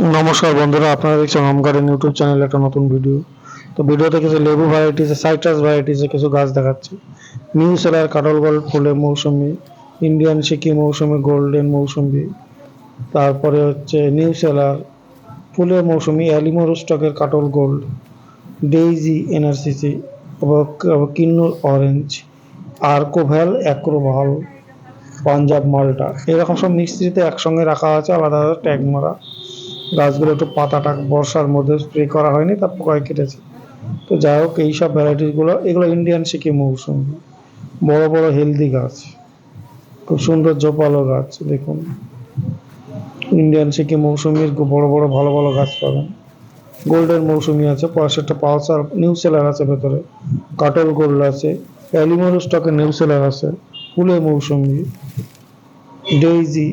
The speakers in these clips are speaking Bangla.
নমস্কার বন্ধুরা, আপনারা দেখছেন হোম গার্ডেন ইউটিউব চ্যানেলে একটা নতুন ভিডিও তো ভিডিওতে কিছু লেবু ভ্যারাইটিসে সাইট্রাস ভ্যারাইটিসে কিছু গাছ দেখাচ্ছি। নিউ সেলার কাটল গোল্ড ফুলের মৌসুমি ইন্ডিয়ান সিকি মৌসুমি গোল্ডেন মৌসুমি। তারপরে হচ্ছে নিউ সেলার ফুলের মৌসুমি অ্যালিমোর স্টকের কাটল গোল্ড ডেইজি এনআরসিসি কিন্নুর অরেঞ্জ আর্কোভ্যাল অ্যাক্রোভাল পাঞ্জাব মালটা এরকম সব মিস্ত্রিতে একসঙ্গে রাখা আছে, আলাদা আলাদা ট্যাগ মারা। গাছগুলো একটু পাতাটা বর্ষার মধ্যে স্প্রে করা হয়নি তার পোকায় কেটেছে। তো যাই হোক এইসব ভ্যারাইটিসগুলো এগুলো ইন্ডিয়ান সিকি মৌসুমি। বড় বড় হেলদি গাছ। খুব সুন্দর জোপালো গাছ, দেখুন। ইন্ডিয়ান সিকি মৌসুমির বড় বড়, ভালো ভালো গাছ পাবেন। গোল্ডেন মৌসুমি আছে পাশেরটা পালসার নিউ সেলার আছে ভেতরে। কাটল গোল্ড আছে অ্যালিমোর স্টকের নিউ সেলার আছে। ফুলের মৌসুমি। ডেইজি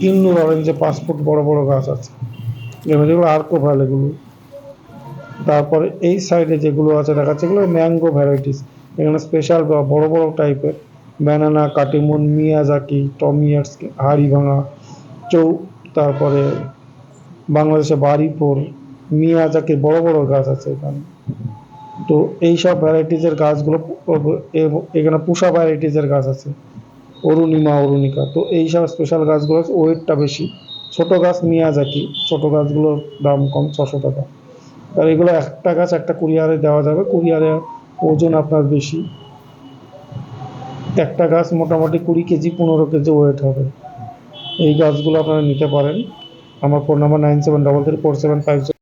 কিন্নুর অরেঞ্জে পাঁচ ফুট বড় বড় গাছ আছে। এবার যেগুলো আর্কো ভালো এগুলো তারপরে এই সাইডে যেগুলো আছে দেখাচ্ছে এগুলো ম্যাঙ্গো ভ্যারাইটিস এখানে স্পেশাল বড় বড় টাইপের ব্যানানা কাটিমুন মিয়াজাকি টমিয়ার্স হাড়ি ভাঙা চৌ তারপরে বাংলাদেশে বাড়িপুর মিয়াজাকি বড় বড় গাছ আছে এখানে। তো এইসব ভ্যারাইটিসের গাছগুলো এখানে পুষা ভ্যারাইটিসের গাছ আছে। অরুণিমা অরুণিকা। তো এইসব স্পেশাল গাছগুলো ওয়েটটা বেশি। ছোট গাছ মিয়াজাকি, ছোট গাছগুলোর দাম কম, ছশো টাকা। আর এগুলো একটা গাছ একটা কুরিয়ারে দেওয়া যাবে। কুরিয়ারে ওজন আপনার বেশি। একটা গাছ মোটামুটি কুড়ি কেজি, পনেরো কেজি ওয়েট হবে। এই গাছগুলো আপনারা নিতে পারেন। আমার phone number nine seven double three four seven five